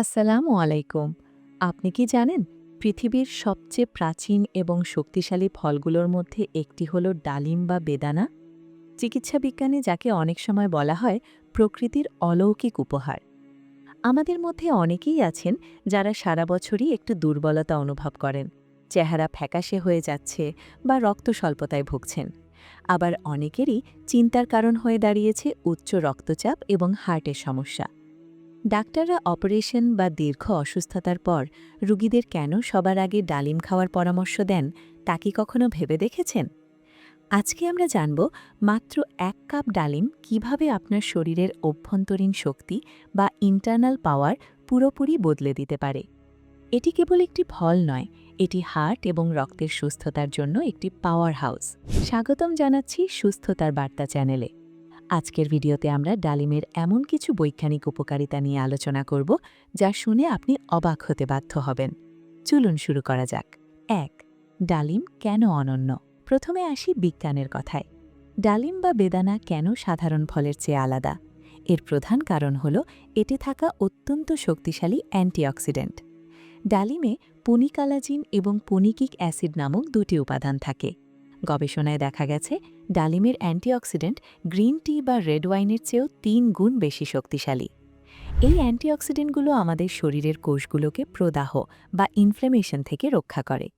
আসসালামু আলাইকুম। আপনি কি জানেন, পৃথিবীর সবচেয়ে প্রাচীন এবং শক্তিশালী ফলগুলোর মধ্যে একটি হল ডালিম বা বেদানা? চিকিৎসা বিজ্ঞানে যাকে অনেক সময় বলা হয়, প্রকৃতির অলৌকিক উপহার। আমাদের মধ্যে অনেকেই আছেন যারা সারা বছরই একটু দুর্বলতা অনুভব করেন, চেহারা ফ্যাকাশে হয়ে যাচ্ছে বা রক্ত স্বল্পতায় ভুগছেন। আবার অনেকেরই চিন্তার কারণ হয়ে দাঁড়িয়েছে উচ্চ রক্তচাপ এবং হার্টের সমস্যা। ডাক্তাররা অপারেশন বা দীর্ঘ অসুস্থতার পর রুগীদের কেন সবার আগে ডালিম খাওয়ার পরামর্শ দেন, তা কি কখনো ভেবে দেখেছেন? আজকে আমরা জানব মাত্র এক কাপ ডালিম কীভাবে আপনার শরীরের অভ্যন্তরীণ শক্তি বা ইন্টারনাল পাওয়ার পুরোপুরি বদলে দিতে পারে। এটি কেবল একটি ফল নয়, এটি হার্ট এবং রক্তের সুস্থতার জন্য একটি পাওয়ার হাউস স্বাগতম জানাচ্ছি সুস্থতার বার্তা চ্যানেলে আজকের ভিডিওতে আমরা ডালিমের এমন কিছু বৈজ্ঞানিক উপকারিতা নিয়ে আলোচনা করব, যা শুনে আপনি অবাক হতে বাধ্য হবেন। চলুন শুরু করা যাক। এক, ডালিম কেন অনন্য? প্রথমে আসি বিজ্ঞানের কথায়। ডালিম বা বেদানা কেন সাধারণ ফলের চেয়ে আলাদা? এর প্রধান কারণ হল, এতে থাকা অত্যন্ত শক্তিশালী অ্যান্টিঅক্সিডেন্ট। ডালিমে পুনিকালাজিন এবং পুনিকিক অ্যাসিড নামক দুটি উপাদান থাকে। গবেষণায় দেখা গেছে, ডালিমের অ্যান্টিঅক্সিডেন্ট গ্রিন টি বা রেড ওয়াইনের চেয়েও তিন গুণ বেশি শক্তিশালী। এই অ্যান্টিঅক্সিডেন্টগুলো আমাদের শরীরের কোষগুলোকে প্রদাহ বা ইনফ্লেমেশন থেকে রক্ষা করে।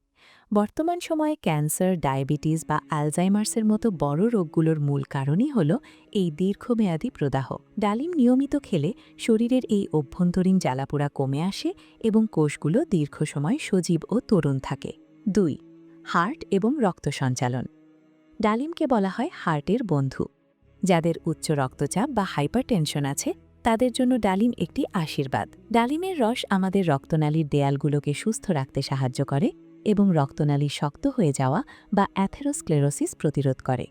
বর্তমান সময়ে ক্যান্সার, ডায়াবেটিস বা অ্যালজাইমার্সের মতো বড় রোগগুলোর মূল কারণই হল এই দীর্ঘমেয়াদী প্রদাহ। ডালিম নিয়মিত খেলে শরীরের এই অভ্যন্তরীণ জ্বালাপোড়া কমে আসে এবং কোষগুলো দীর্ঘ সময় সজীব ও তরুণ থাকে। দুই হার্ট এবং রক্ত সঞ্চালন। ডালিমকে বলা হয় হার্টের বন্ধু। যাদের উচ্চ রক্তচাপ বা হাইপারটেনশন আছে, তাদের জন্য ডালিম একটি আশীর্বাদ। ডালিমের রস আমাদের রক্তনালীর দেয়ালগুলোকে সুস্থ রাখতে সাহায্য করে এবং রক্তনালী শক্ত হয়ে যাওয়া বা অ্যাথেরোস্ক্লেরোসিস প্রতিরোধ করে।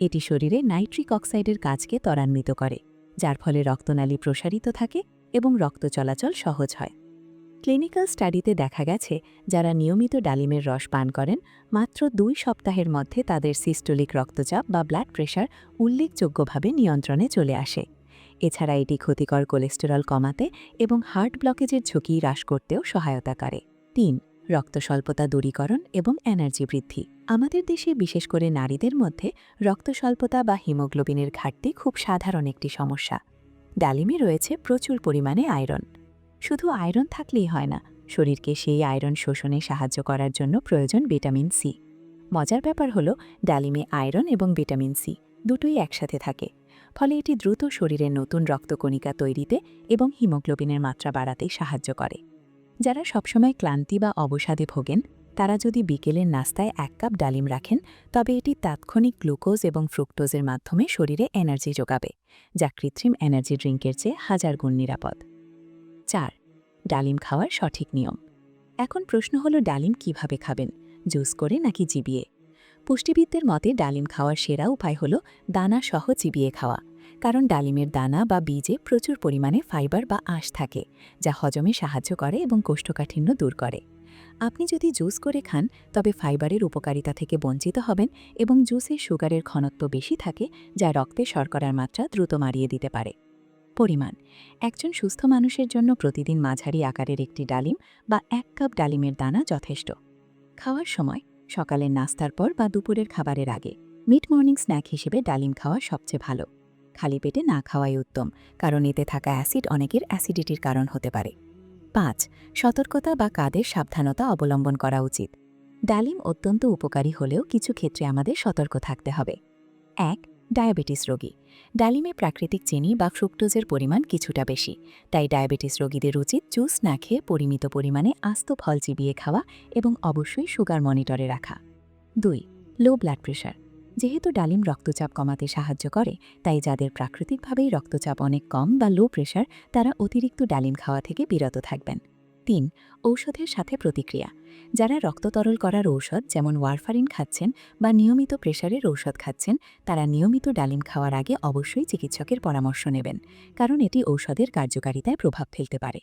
এটি শরীরে নাইট্রিক অক্সাইডের কাজকে ত্বরান্বিত করে, যার ফলে রক্তনালী প্রসারিত থাকে এবং রক্ত চলাচল সহজ হয়। ক্লিনিক্যাল স্টাডিতে দেখা গেছে, যারা নিয়মিত ডালিমের রস পান করেন, মাত্র দুই সপ্তাহের মধ্যে তাদের সিস্টোলিক রক্তচাপ বা ব্লাড প্রেশার উল্লেখযোগ্যভাবে নিয়ন্ত্রণে চলে আসে। এছাড়া এটি ক্ষতিকর কোলেস্টেরল কমাতে এবং হার্ট ব্লকেজের ঝুঁকি হ্রাস করতেও সহায়তা করে। তিন, রক্ত স্বল্পতা দূরীকরণ এবং এনার্জি বৃদ্ধি। আমাদের দেশে বিশেষ করে নারীদের মধ্যে রক্ত স্বল্পতা বা হিমোগ্লোবিনের ঘাটতি খুব সাধারণ একটি সমস্যা। ডালিমে রয়েছে প্রচুর পরিমাণে আয়রন। শুধু আয়রন থাকলেই হয় না, শরীরকে সেই আয়রন শোষণে সাহায্য করার জন্য প্রয়োজন ভিটামিন সি। মজার ব্যাপার হলো, ডালিমে আয়রন এবং ভিটামিন সি দুটোই একসাথে থাকে, ফলে এটি দ্রুত শরীরে নতুন রক্তকণিকা তৈরিতে এবং হিমোগ্লোবিনের মাত্রা বাড়াতে সাহায্য করে। যারা সবসময় ক্লান্তি বা অবসাদে ভোগেন, তারা যদি বিকেলের নাস্তায় এক কাপ ডালিম রাখেন, তবে এটি তাৎক্ষণিক গ্লুকোজ এবং ফ্রুক্টোজের মাধ্যমে শরীরে এনার্জি যোগাবে, যা কৃত্রিম এনার্জি ড্রিঙ্কের চেয়ে হাজার গুণ নিরাপদ। চার। ডালিম খাওয়ার সঠিক নিয়ম। এখন প্রশ্ন হলো, ডালিম কীভাবে খাবেন? জুস করে নাকি চিবিয়ে? পুষ্টিবিদদের মতে, ডালিম খাওয়ার সেরা উপায় হল, দানা সহ চিবিয়ে খাওয়া। কারণ ডালিমের দানা বা বীজে প্রচুর পরিমাণে ফাইবার বা আঁশ থাকে, যা হজমে সাহায্য করে এবং কোষ্ঠকাঠিন্য দূর করে। আপনি যদি জুস করে খান, তবে ফাইবারের উপকারিতা থেকে বঞ্চিত হবেন এবং জুসে সুগারের ঘনত্ব বেশি থাকে, যা রক্তে শর্করার মাত্রা দ্রুত মারিয়ে দিতে পারে। পরিমাণ। একজন সুস্থ মানুষের জন্য প্রতিদিন মাঝারি আকারের একটি ডালিম বা এক কাপ ডালিমের দানা যথেষ্ট। খাওয়ার সময়, সকালের নাস্তার পর বা দুপুরের খাবারের আগে, মিড মর্নিং স্ন্যাক হিসেবে ডালিম খাওয়া সবচেয়ে ভালো। খালি পেটে না খাওয়াই উত্তম, কারণ এতে থাকা অ্যাসিড অনেকের অ্যাসিডিটির কারণ হতে পারে। পাঁচ, সতর্কতা বা কাদের সাবধানতা অবলম্বন করা উচিত। ডালিম অত্যন্ত উপকারী হলেও কিছু ক্ষেত্রে আমাদের সতর্ক থাকতে হবে। এক ডায়াবেটিস রোগী। ডালিমে প্রাকৃতিক চিনি বা ফ্রুক্টোজের পরিমাণ কিছুটা বেশি। তাই ডায়াবেটিস রোগীদের উচিত জুস না খেয়ে পরিমিত পরিমাণে আস্ত ফল চিবিয়ে খাওয়া এবং অবশ্যই সুগার মনিটরে রাখা। দুই, লো ব্লাড প্রেশার। যেহেতু ডালিম রক্তচাপ কমাতে সাহায্য করে, তাই যাদের প্রাকৃতিকভাবেই রক্তচাপ অনেক কম বা লো প্রেশার, তারা অতিরিক্ত ডালিম খাওয়া থেকে বিরত থাকবেন। তিন ঔষধের সাথে প্রতিক্রিয়া। যারা রক্ত তরল করার ঔষধ, যেমন ওয়ারফারিন খাচ্ছেন বা নিয়মিত প্রেশারের ঔষধ খাচ্ছেন, তারা নিয়মিত ডালিম খাওয়ার আগে অবশ্যই চিকিৎসকের পরামর্শ নেবেন, কারণ এটি ঔষধের কার্যকারিতায় প্রভাব ফেলতে পারে।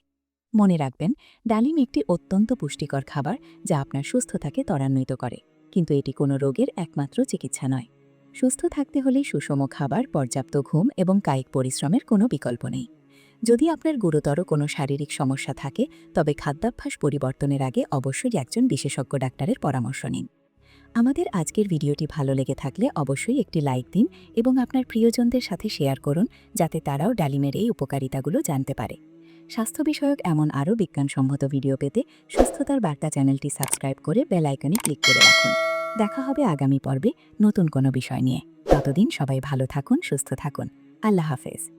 মনে রাখবেন, ডালিম একটি অত্যন্ত পুষ্টিকর খাবার যা আপনার সুস্থতাকে ত্বরান্বিত করে, কিন্তু এটি কোনো রোগের একমাত্র চিকিৎসা নয়। সুস্থ থাকতে হলে সুষম খাবার, পর্যাপ্ত ঘুম এবং কায়িক পরিশ্রমের কোনো বিকল্প নেই। যদি আপনার গুরুতর কোনো শারীরিক সমস্যা থাকে, তবে খাদ্যাভ্যাস পরিবর্তনের আগে অবশ্যই একজন বিশেষজ্ঞ ডাক্তারের পরামর্শ নিন। আমাদের আজকের ভিডিওটি ভালো লেগে থাকলে অবশ্যই একটি লাইক দিন এবং আপনার প্রিয়জনদের সাথে শেয়ার করুন, যাতে তারাও ডালিমের এই উপকারিতাগুলো জানতে পারে। স্বাস্থ্য বিষয়ক এমন আরও বিজ্ঞানসম্মত ভিডিও পেতে সুস্থতার বার্তা চ্যানেলটি সাবস্ক্রাইব করে বেল আইকনে ক্লিক করে রাখুন। দেখা হবে আগামী পর্বে নতুন কোনো বিষয় নিয়ে। ততদিন সবাই ভালো থাকুন, সুস্থ থাকুন। আল্লাহ হাফেজ।